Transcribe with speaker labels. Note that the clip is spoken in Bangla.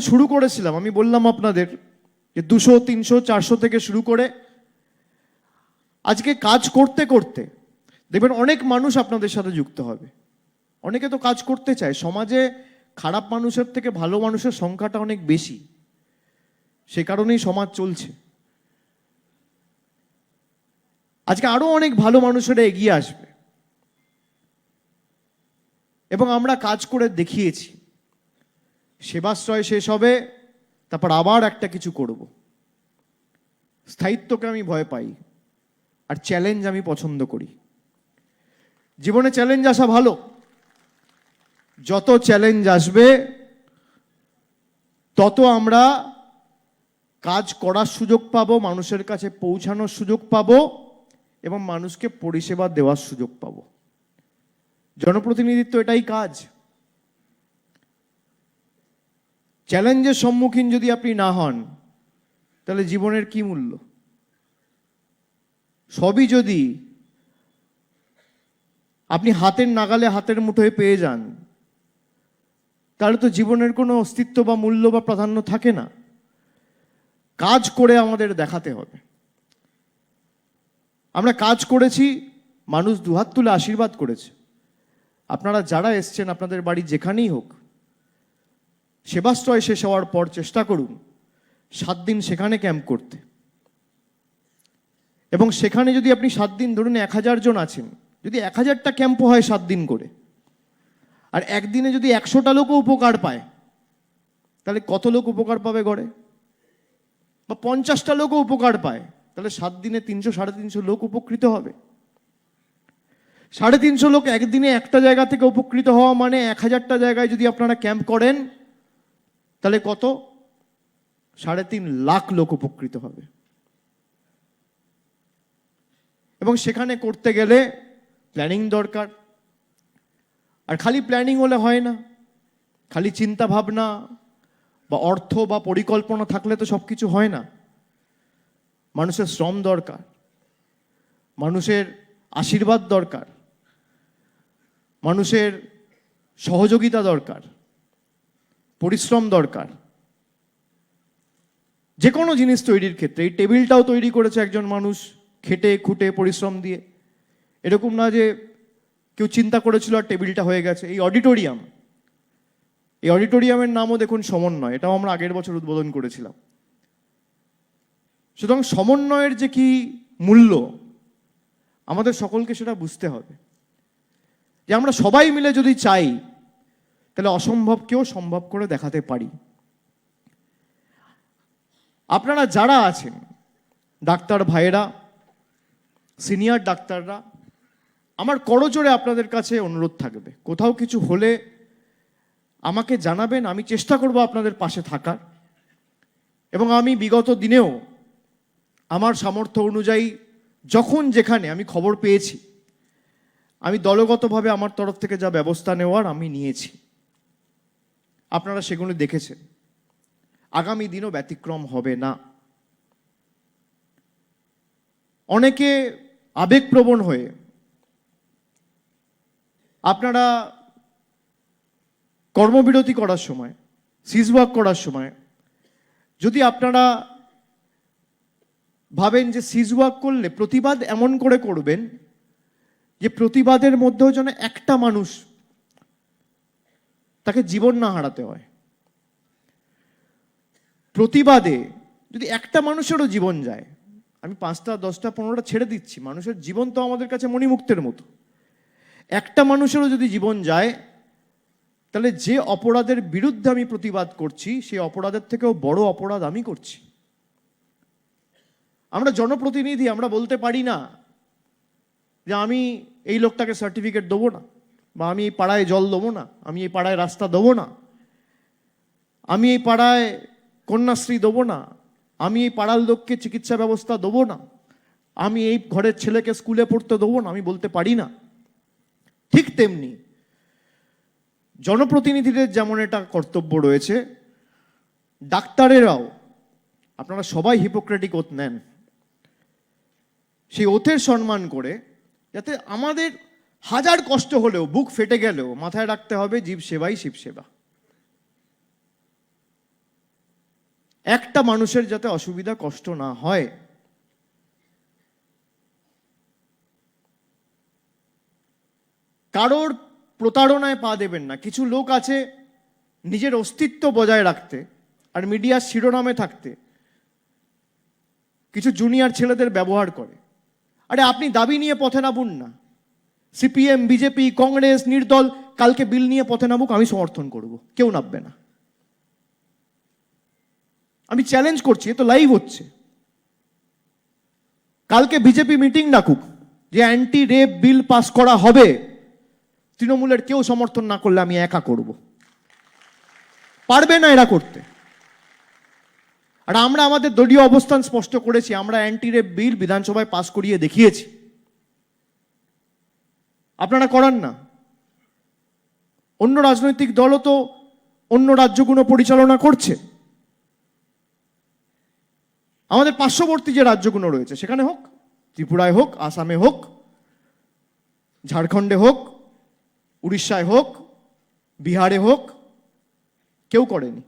Speaker 1: শুরু করেছিলাম, আমি বললাম আপনাদের যে দুশো, তিনশো, চারশো থেকে শুরু করে আজকে কাজ করতে করতে, দেখবেন অনেক মানুষ আপনাদের সাথে যুক্ত হবে। অনেকে তো কাজ করতে চায়, সমাজে খারাপ মানুষের থেকে ভালো মানুষের সংখ্যাটা অনেক বেশি, সে কারণেই সমাজ চলছে। আজকে আরও অনেক ভালো মানুষেরা এগিয়ে আসবে। এবং আমরা কাজ করে দেখিয়েছি। সেবাশ্রয় শেষ হবে, তারপর আবার একটা কিছু করব। স্থায়িত্বকে আমি ভয় পাই, আর চ্যালেঞ্জ আমি পছন্দ করি। জীবনে চ্যালেঞ্জ আসা ভালো। যত চ্যালেঞ্জ আসবে, তত আমরা কাজ করার সুযোগ পাবো, মানুষের কাছে পৌঁছানোর সুযোগ পাবো, এবং মানুষকে পরিষেবা দেওয়ার সুযোগ পাবো। জনপ্রতিনিধিত্ব এটাই কাজ। চ্যালেঞ্জের সম্মুখীন যদি আপনি না হন, তাহলে জীবনের কি মূল্য? সবই যদি আপনি হাতের নাগালে হাতের মুঠোয় পেয়ে যান, তাহলে তো জীবনের কোনো অস্তিত্ব বা মূল্য বা প্রাধান্য থাকে না। কাজ করে আমাদের দেখাতে হবে। আমরা কাজ করেছি, মানুষ দুহাত তুলে আশীর্বাদ করেছে। আপনারা যারা এসছেন, আপনাদের বাড়ি যেখানেই হোক সেবাশ্রয় শেষ হওয়ার পর চেষ্টা করুন সাত দিন সেখানে ক্যাম্প করতে। এবং সেখানে যদি আপনি সাত দিন ধরুন এক হাজার জন আছেন, যদি এক হাজারটা ক্যাম্পও হয় সাত দিন করে, আর একদিনে যদি একশোটা লোকও উপকার পায়, তাহলে কত লোক উপকার পাবে গড়ে? বা পঞ্চাশটা লোকও উপকার পায়, তাহলে সাত দিনে তিনশো, সাড়ে তিনশো লোক উপকৃত হবে। সাড়ে তিনশো লোক একদিনে একটা জায়গা থেকে উপকৃত হওয়া মানে এক হাজারটা জায়গায় যদি আপনারা ক্যাম্প করেন তাহলে কত? সাড়ে তিন লাখ লোক উপকৃত হবে। এবং সেখানে করতে গেলে প্ল্যানিং দরকার। আর খালি প্ল্যানিং হলে হয় না। খালি চিন্তা ভাবনা বা অর্থ বা পরিকল্পনা থাকলে তো সব কিছু হয় না। মানুষের শ্রম দরকার। মানুষের আশীর্বাদ দরকার। মানুষের সহযোগিতা দরকার। পরিশ্রম দরকার। যে কোনো জিনিস তৈরির ক্ষেত্রে, এই টেবিলটাও তৈরি করেছে একজন মানুষ, খেটে, খুঁটে, পরিশ্রম দিয়ে। এরকম না যে কেউ চিন্তা করেছিল আর টেবিলটা হয়ে গেছে। এই অডিটোরিয়াম, এই অডিটোরিয়ামের নামও দেখুন সমন্বয়, এটাও আমরা আগের বছর উদ্বোধন করেছিলাম। সুতরাং সমন্বয়ের যে কি মূল্য, আমাদের সকলকে সেটা বুঝতে হবে। যে আমরা সবাই মিলে যদি চাই তাহলে অসম্ভবকেও সম্ভব করে দেখাতে পারি। আপনারা যারা আছেন, ডাক্তার ভাইয়েরা, সিনিয়র ডাক্তাররা, আমার করজোরে আপনাদের কাছে অনুরোধ থাকবে। কোথাও কিছু হলে আমাকে জানাবেন, আমি চেষ্টা করব আপনাদের পাশে থাকার। এবং আমি বিগত দিনেও আমার সামর্থ্য অনুযায়ী যখন যেখানে আমি খবর পেয়েছি, আমি দলগতভাবে আমার তরফ থেকে যা ব্যবস্থা নেওয়ার আমি নিয়েছি। আপনারা সেগুলো দেখেছেন। আগামী দিনও ব্যতিক্রম হবে না। অনেকে আবেগপ্রবণ হয়ে আপনারা কর্মবিরতি করার সময় সিজওয়াক করার সময়, যদি আপনারা ভাবেন যে সিজওয়াক করলে প্রতিবাদ এমন করে করবেন যে প্রতিবাদের মধ্যেও যেন একটা মানুষ তাকে জীবন না হারাতে হয়। প্রতিবাদে যদি একটা মানুষেরও জীবন যায়, আমি পাঁচটা, দশটা, পনেরোটা ছেড়ে দিচ্ছি, মানুষের জীবন তো আমাদের কাছে মণিমুক্তের মতো। একটা মানুষেরও যদি জীবন যায়, তাহলে যে অপরাধের বিরুদ্ধে আমি প্রতিবাদ করছি, সেই অপরাধের থেকেও বড় অপরাধ আমি করছি। আমরা জনপ্রতিনিধি, আমরা বলতে পারি না যে আমি এই লোকটাকে সার্টিফিকেট দেবো না। বা আমি এই পাড়ায় জল দেবো না, আমি এই পাড়ায় রাস্তা দেবো না, আমি এই পাড়ায় কন্যাশ্রী দেবো না, আমি এই পাড়ার লোককে চিকিৎসা ব্যবস্থা দেবো না, আমি এই ঘরের ছেলেকে স্কুলে পড়তে দেবো না, আমি বলতে পারি না। ঠিক তেমনি জনপ্রতিনিধিদের যেমন এটা কর্তব্য রয়েছে, ডাক্তারেরাও, আপনারা সবাই হিপোক্রেটিক ওথ নেন, সেই ওথের সম্মান করে যাতে আমাদের হাজার কষ্ট হলেও, বুক ফেটে গেলেও মাথায় রাখতে হবে জীব সেবাই শিব সেবা। একটা মানুষের যাতে অসুবিধা, কষ্ট না হয়, কারোর প্রতারণায় পা দেবেন না। কিছু লোক আছে নিজের অস্তিত্ব বজায় রাখতে আর মিডিয়ার শিরোনামে থাকতে। কিছু জুনিয়র ছেলেদের ব্যবহার করে। আরে আপনি দাবি নিয়ে পথে নামুন না। সিপিএম বিজেপি কংগ্রেস নির্দল কালকে বিল নিয়ে পথে নামুক, আমি সমর্থন করব। কেউ নামবে না। আমি চ্যালেঞ্জ করছি, এ তো লাইভ হচ্ছে। কালকে বিজেপি মিটিং ডাকুক, যে অ্যান্টি রেপ বিল পাস করা হবে। তৃণমূলের কেউ সমর্থন না করলে আমি একা করব। পারবে না এরা করতে। আর আমরা আমাদের দলীয় অবস্থান স্পষ্ট করেছি, আমরা অ্যান্টি রেপ বিল বিধানসভায় পাস করিয়ে দেখিয়েছি। আপনারা করান না। অন্য রাজনৈতিক দলও তো অন্য রাজ্যগুলো পরিচালনা করছে। আমাদের পার্শ্ববর্তী যে রাজ্যগুলো রয়েছে, সেখানে হোক, ত্রিপুরায় হোক, আসামে হোক, ঝাড়খণ্ডে হোক, উড়িষ্যায় হোক, বিহারে হোক, কেউ করেনি।